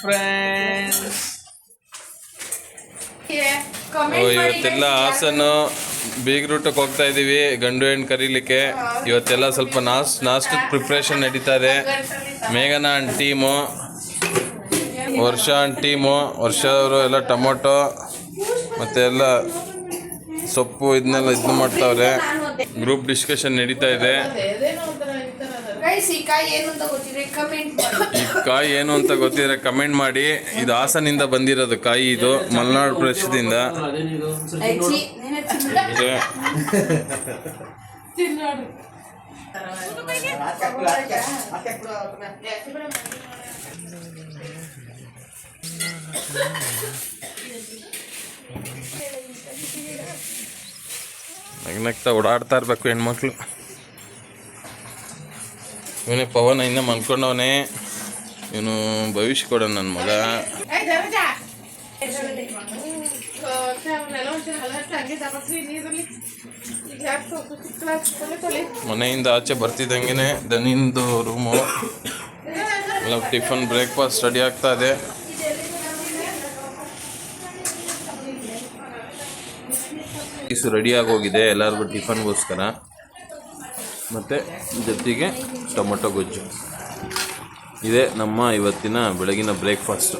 Friends ಇವತ್ತೆಲ್ಲ ಹಾಸನ ಬೀಗ್ರೂಟಕ್ಕೆ ಹೋಗ್ತಾ ಇದೀವಿ ಗಂಡು ಹೆಣ್ಣು ಕರೀಲಿಕ್ಕೆ. ಇವತ್ತೆಲ್ಲ ಸ್ವಲ್ಪ ನಾಸ್ ನಾಷ್ಟದ ಪ್ರಿಪ್ರೇಷನ್ ನಡೀತಾ ಇದೆ. ಮೇಘನ and team Varsha and team Varsha ಅವರು ಎಲ್ಲ ಟೊಮೊಟೊ ಮತ್ತೆ ಎಲ್ಲ ಸೊಪ್ಪು ಇದನ್ನೆಲ್ಲ ಇದನ್ನ ಮಾಡ್ತಾವ್ರೆ. ಗ್ರೂಪ್ ಡಿಸ್ಕಷನ್ ನಡೀತಾ ಇದೆ. ಗೈಸ್ ಈ ಕಾಯಿ ಏನು ಅಂತ ಗೊತ್ತಿದ್ರೆ ಕಮೆಂಟ್ ಮಾಡಿ. ಈ ಕಾಯಿ ಏನು ಅಂತ ಗೊತ್ತಿದ್ರೆ ಕಮೆಂಟ್ ಮಾಡಿ. ಇದು ಹಾಸನಿಂದ ಬಂದಿರೋದು ಕಾಯಿ ಇದು ಮಲೆನಾಡು ಪ್ರದೇಶದಿಂದ. ಅಜ್ಜಿ ನೀನೇ ತಿನ್ಬಿಡ. ಇದೆ. ನಗ್ನಗ್ತಾ ಓಡಾಡ್ತಾ ಇರ್ಬೇಕು ಹೆಣ್ಮಕ್ಳು. ಇವನೇ ಪವನ ಇನ್ನ ಮನ್ಕೊಂಡವನೇ ಇವನು ಭವಿಷ್ಯ ಕೊಡ ನನ್ನ ಮಗ. ಮನೆಯಿಂದ ಆಚೆ ಬರ್ತಿದ್ದಂಗೆ ದನಿಂದು ರೂಮು. ಎಲ್ಲ ಟಿಫನ್ ಬ್ರೇಕ್ಫಾಸ್ಟ್ ರೆಡಿ ಆಗ್ತಾ ಇದೆ. ಇಸು ರೆಡಿ ಆಗೋಗಿದೆ. ಎಲ್ಲರಿಗೂ ಟಿಫನ್ಗೋಸ್ಕರ. ಮತ್ತು ಜೊತೆಗೆ ಟೊಮೊಟೊ ಗೊಜ್ಜು. ಇದೇ ನಮ್ಮ ಇವತ್ತಿನ ಬೆಳಗಿನ ಬ್ರೇಕ್ಫಾಸ್ಟು.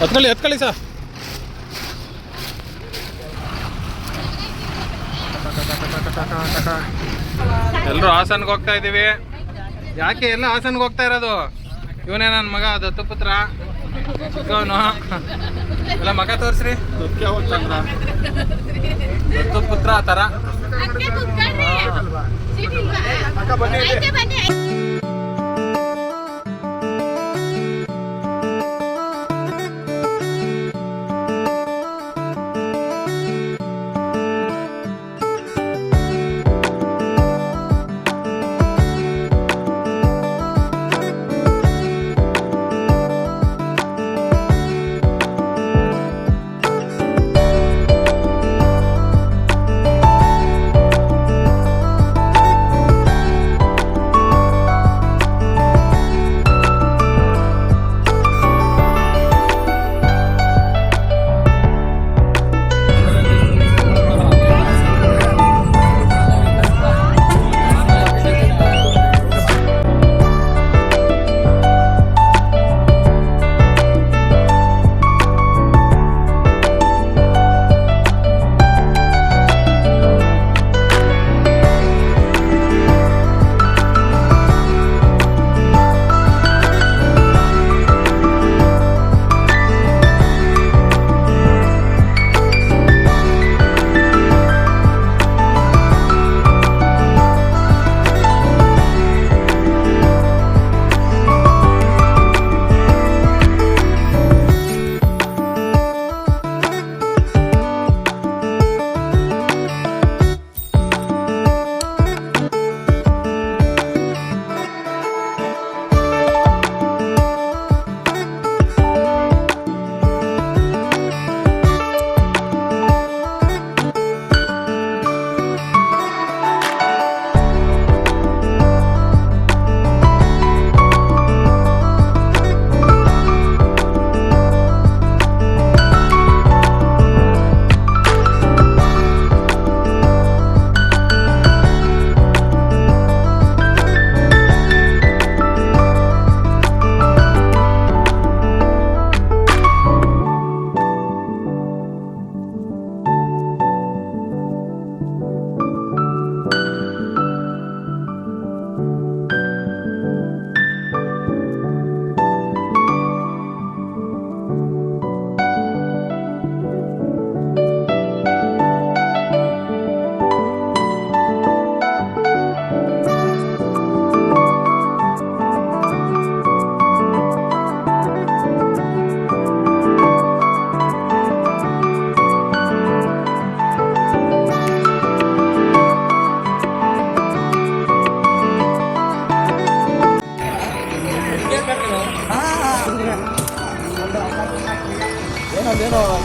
ಹತ್ಕೊಳ್ಳಿ ಹತ್ಕೊಳ್ಳಿ ಸರ್ ಎಲ್ಲರೂ ಹಾಸನ್ಗೆ ಹೋಗ್ತಾ ಇದ್ದೀವಿ ಯಾಕೆ ಎಲ್ಲ ಹಾಸನ್ಗೆ ಹೋಗ್ತಾ ಇರೋದು? ಇವನೇ ನನ್ನ ಮಗ ದತ್ತಪುತ್ರ ಚಿಕ್ಕವನು. ಎಲ್ಲ ಮಗ ತೋರಿಸ್ರಿ. ದತ್ತುಪುತ್ರ ಆ ಥರ Hello.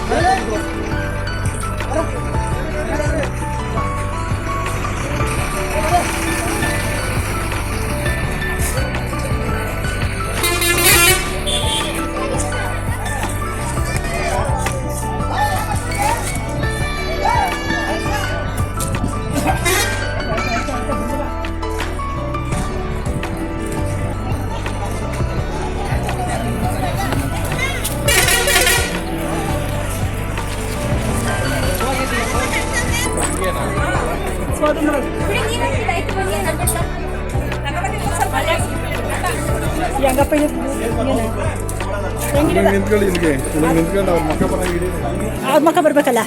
ಅವ್ರ ಮಕ್ಕ ಬರ್ಬೇಕಲ್ಲ?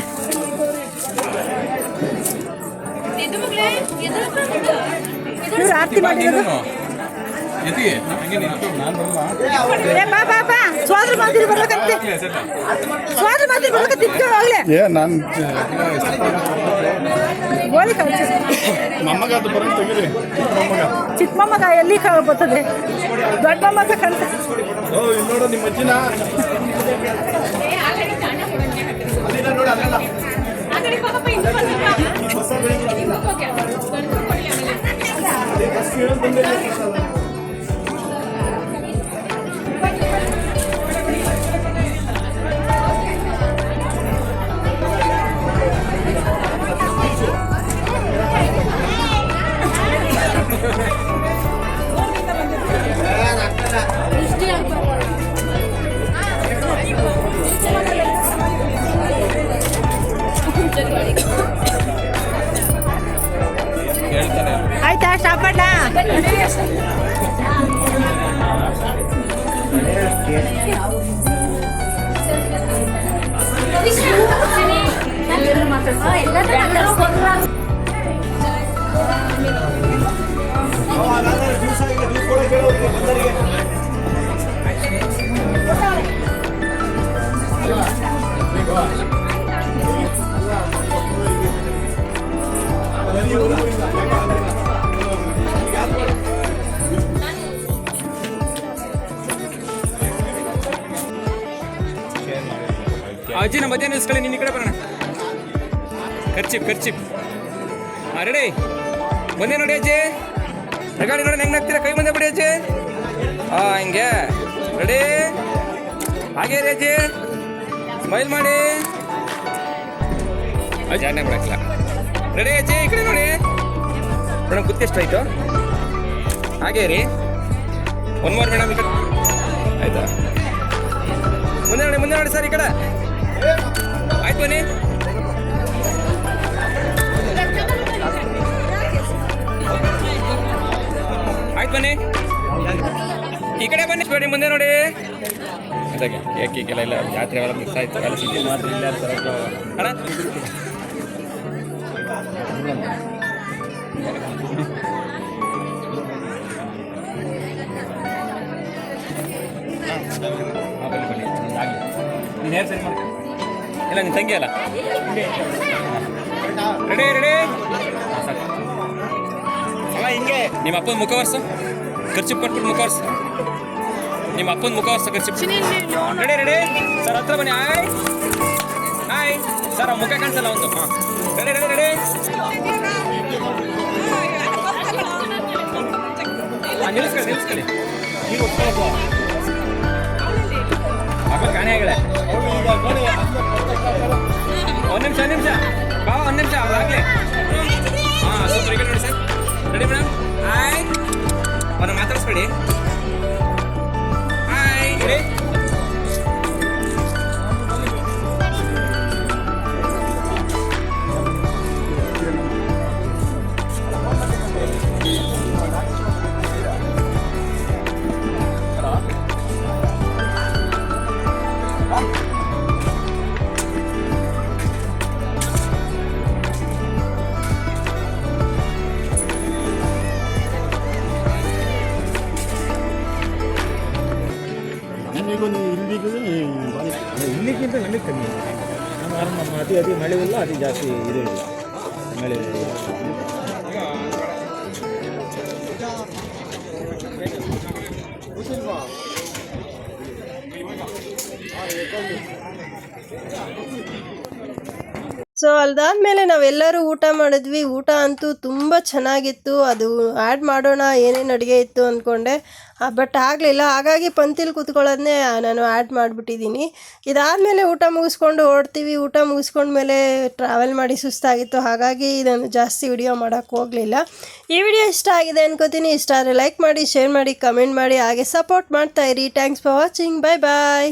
ಇವ್ರು ಆರತಿ ಮಾಡಿರೋದು? ಏ ನಾನು ಚಿಕ್ಕ ಮೊಮ್ಮಗ ಎಲ್ಲಿ ಬರ್ತದೆ? ದೊಡ್ಡ ಮೊಮ್ಮಗ ನೋಡು ನಿಮ್ಮ ಅಜ್ಜಿನ. ಹೇಳ್ತಾನೆ ಆಯ್ತಾ ಸ್ಟಾಪ್ ಮಾಡ್ಲಾ ಅಜ್ಜಿನ ನಿಲ್ಸ್ಕೊಳ್ಳಿ ನಿನ್ನ ಕಡೆ ಬರೋಣ. ಖರ್ಚಿಪ್ ಖರ್ಚಿಪ್ ಹಾಂ ರೆಡಿ ಮುಂದೆ ನೋಡಿ ಅಜ್ಜಿ. ರೆಗಾಡಿ ನೋಡಿ ಹೆಂಗೆ ನಾಗ್ತೀರಾ? ಕೈ ಬಂದೆ ಬಿಡಿ ಅಜ್ಜಿ. ಹಾಂ ಹಿಂಗೆ. ರೆಡಿ ಹಾಗೆ ರೀ ಅಜ್ಜಿ. ಸ್ಮೈಲ್ ಮಾಡಿ. ಅಜ್ಜಿ ಅಣ್ಣ ಬಿಡಕ್ಕಿಲ್ಲ ರೆಡಿ ಅಜ್ಜಿ? ಈ ಕಡೆ ನೋಡಿ. ಮೇಡಮ್ ಎಷ್ಟು ಆಯಿತು? ಹಾಗೆ ರೀ ಒನ್ ಮೋರ್ ಮೇಡಮ್ ಈ ಕಡೆ. ಆಯ್ತಾ? ಮುಂದೆ ನೋಡಿ ಮುಂದೆ ನೋಡಿ ಸರ್ ಈ ಕಡೆ. ಆಯ್ತು ಬನ್ನಿ ಆಯ್ತು ಬನ್ನಿ ಈ ಕಡೆ ಬನ್ನಿ ಬೇಡಿ ಮುಂದೆ ನೋಡಿ. ಅದಕ್ಕೆ ಕೇಕ್ ಗೀಕೆಲ್ಲ ಇಲ್ಲ ಜಾತ್ರೆ ಎಲ್ಲ ಮಿಸ್ ಆಯ್ತು ಎಲ್ಲ ಸಿಟಿ ಮಾತ್ರ ಇಲ್ಲ ಅಣ್ಣ ಬನ್ನಿ ಬನ್ನಿ. ನೀನು ಹೇರ್ ಸರಿ ಇಲ್ಲ ನಿನ್ನ ತಂಗಿ ಅಲ್ಲ. ರೆಡಿ ರೆಡಿ ಅಲ್ಲ ಹಿಂಗೆ. ನಿಮ್ಮ ಅಪ್ಪನ ಮುಖ ವರ್ಸು ಖರ್ಚು ಕೊಟ್ಬಿಟ್ಟು ಮುಖ ವರ್ಸು ನಿಮ್ಮ ಅಪ್ಪನ ಮುಖ ವರ್ಸು ಖರ್ಚು ರೆಡಿ ರೆಡಿ ಸರ್ ಹತ್ರ ಬನ್ನಿ. ಹಾಯ್ ಹಾಯ್ ಸರ್ ಆ ಮುಖ ಕಾಣಿಸಲ್ಲ ಒಂದು. ಹಾಂ. ರೆಡಿ ರೆಡಿ ರೆಡಿ ಹಾಂ ನಿಲ್ಲಿಸ್ಕೊಳ್ಳಿ ನಿಲ್ಲಿಸ್ಕೊಳ್ಳಿ ಮಗ ಕಾಣೆ ಆಗಲ್ಲ. ಒಂದು ನಿಮಿಷ ಒಂದು ನಿಮಿಷ. ಬಾ, ಒಂದು ನಿಮಿಷ ಅದಾಗಲೇ ಹಾಂ ಸೂಪರ್ ಈಗ ನೋಡಿ ಸರ್. ರೆಡಿ ಮೇಡಮ್ ಹಾಯ್ ಅವನ್ನ ಮಾತಾಡಿಸ್ಬೇಡಿ. ಅತಿ ಅತಿ ಮಳೆ ಇಲ್ಲ ಅತಿ ಜಾಸ್ತಿ ಇದು ಇಲ್ಲ. ಮಳೆ ಸೊ ಅಲ್ದಾದ್ಮೇಲೆ ನಾವೆಲ್ಲರೂ ಊಟ ಮಾಡಿದ್ವಿ. ಊಟ ಅಂತೂ ತುಂಬ ಚೆನ್ನಾಗಿತ್ತು. ಅದು ಆ್ಯಡ್ ಮಾಡೋಣ, ಏನೇನು ಅಡುಗೆ ಇತ್ತು ಅಂದ್ಕೊಂಡೆ ಬಟ್ ಆಗಲಿಲ್ಲ. ಹಾಗಾಗಿ ಪಂತಿಲಿ ಕೂತ್ಕೊಳ್ಳೋದನ್ನೇ ನಾನು ಆ್ಯಡ್ ಮಾಡಿಬಿಟ್ಟಿದ್ದೀನಿ. ಇದಾದಮೇಲೆ ಊಟ ಮುಗಿಸ್ಕೊಂಡು ಹೊರಡ್ತೀವಿ. ಊಟ ಮುಗಿಸ್ಕೊಂಡ್ಮೇಲೆ ಟ್ರಾವೆಲ್ ಮಾಡಿ ಸುಸ್ತಾಗಿತ್ತು. ಹಾಗಾಗಿ ನಾನು ಜಾಸ್ತಿ ವಿಡಿಯೋ ಮಾಡೋಕ್ಕೆ ಹೋಗಲಿಲ್ಲ. ಈ ವಿಡಿಯೋ ಇಷ್ಟ ಆಗಿದೆ ಅನ್ಕೋತೀನಿ. ಇಷ್ಟ ಆದರೆ ಲೈಕ್ ಮಾಡಿ ಶೇರ್ ಮಾಡಿ ಕಮೆಂಟ್ ಮಾಡಿ. ಹಾಗೆ support ಮಾಡ್ತಾಯಿರಿ thanks for watching bye bye